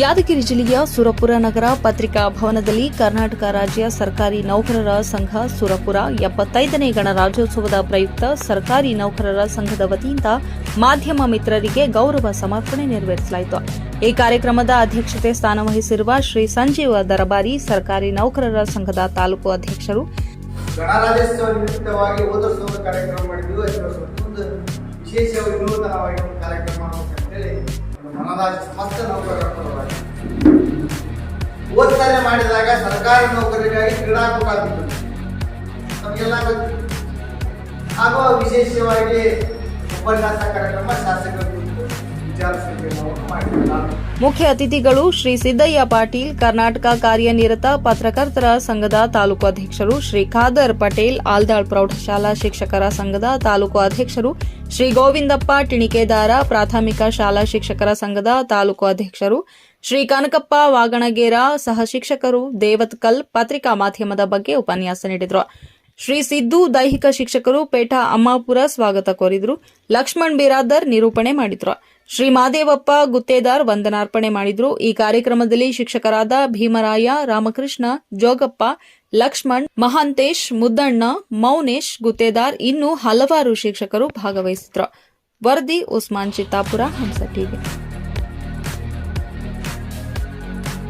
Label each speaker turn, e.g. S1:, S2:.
S1: ಯಾದಗಿರಿ ಜಿಲ್ಲೆಯ ಸುರಪುರ ನಗರ ಪತ್ರಿಕಾ ಭವನದಲ್ಲಿ ಕರ್ನಾಟಕ ರಾಜ್ಯ ಸರ್ಕಾರಿ ನೌಕರರ ಸಂಘ ಸುರಪುರ ಎಪ್ಪತ್ತೈದನೇ ಗಣರಾಜ್ಯೋತ್ಸವದ ಪ್ರಯುಕ್ತ ಸರ್ಕಾರಿ ನೌಕರರ ಸಂಘದ ವತಿಯಿಂದ ಮಾಧ್ಯಮ ಮಿತ್ರರಿಗೆ ಗೌರವ ಸಮರ್ಪಣೆ ನೆರವೇರಿಸಲಾಯಿತು. ಈ ಕಾರ್ಯಕ್ರಮದ ಅಧ್ಯಕ್ಷತೆ ಸ್ಥಾನ ವಹಿಸಿರುವ ಶ್ರೀ ಸಂಜೀವ ದರಬಾರಿ, ಸರ್ಕಾರಿ ನೌಕರರ ಸಂಘದ ತಾಲೂಕು ಅಧ್ಯಕ್ಷರು.
S2: ಒಂದು ಕಾರ್ಯಕ್ರಮ ಓದ್ತಾರೆ ಮಾಡಿದಾಗ ಸರ್ಕಾರಿ ನೌಕರರಿಗಾಗಿ ಕ್ರೀಡಾಕೂಟ ಆಗಿತ್ತು ನಮಗೆಲ್ಲ ಗೊತ್ತು. ಹಾಗೂ ವಿಶೇಷವಾಗಿ ಉಪನ್ಯಾಸ ಕಾರ್ಯಕ್ರಮ ಶಾಸಕರು
S1: ಮುಖ್ಯ ಅತಿಥಿಗಳು ಶ್ರೀ ಸಿದ್ದಯ್ಯ ಪಾಟೀಲ್, ಕರ್ನಾಟಕ ಕಾರ್ಯನಿರತ ಪತ್ರಕರ್ತರ ಸಂಘದ ತಾಲೂಕು ಅಧ್ಯಕ್ಷರು ಶ್ರೀ ಖಾದರ್ ಪಟೇಲ್, ಆಲ್ದಾಳ್ ಪ್ರೌಢಶಾಲಾ ಶಿಕ್ಷಕರ ಸಂಘದ ತಾಲೂಕು ಅಧ್ಯಕ್ಷರು ಶ್ರೀ ಗೋವಿಂದಪ್ಪ ಟಿಣಿಕೆದಾರ ಪ್ರಾಥಮಿಕ ಶಾಲಾ ಶಿಕ್ಷಕರ ಸಂಘದ ತಾಲೂಕು ಅಧ್ಯಕ್ಷರು ಶ್ರೀ ಕನಕಪ್ಪ ವಾಗಣಗೇರ ಸಹ ಶಿಕ್ಷಕರು ದೇವತ್ಕಲ್ ಪತ್ರಿಕಾ ಮಾಧ್ಯಮದ ಬಗ್ಗೆ ಉಪನ್ಯಾಸ ನೀಡಿದರು. ಶ್ರೀ ಸಿದ್ದು ದೈಹಿಕ ಶಿಕ್ಷಕರು ಪೇಠ ಅಮ್ಮಾಪುರ ಸ್ವಾಗತ ಕೋರಿದ್ರು. ಲಕ್ಷ್ಮಣ್ ಬಿರಾದರ್ ನಿರೂಪಣೆ ಮಾಡಿದ್ರು. ಶ್ರೀ ಮಾದೇವಪ್ಪ ಗುತ್ತೇದಾರ್ ವಂದನಾರ್ಪಣೆ ಮಾಡಿದ್ರು. ಈ ಕಾರ್ಯಕ್ರಮದಲ್ಲಿ ಶಿಕ್ಷಕರಾದ ಭೀಮರಾಯ, ರಾಮಕೃಷ್ಣ, ಜೋಗಪ್ಪ, ಲಕ್ಷ್ಮಣ್, ಮಹಾಂತೇಶ್, ಮುದ್ದಣ್ಣ, ಮೌನೇಶ್ ಗುತ್ತೇದಾರ್ ಇನ್ನೂ ಹಲವಾರು ಶಿಕ್ಷಕರು ಭಾಗವಹಿಸಿದ್ರು. ವರದಿ, ಉಸ್ಮಾನ್ ಚಿತ್ತಾಪುರ ಹಂಸ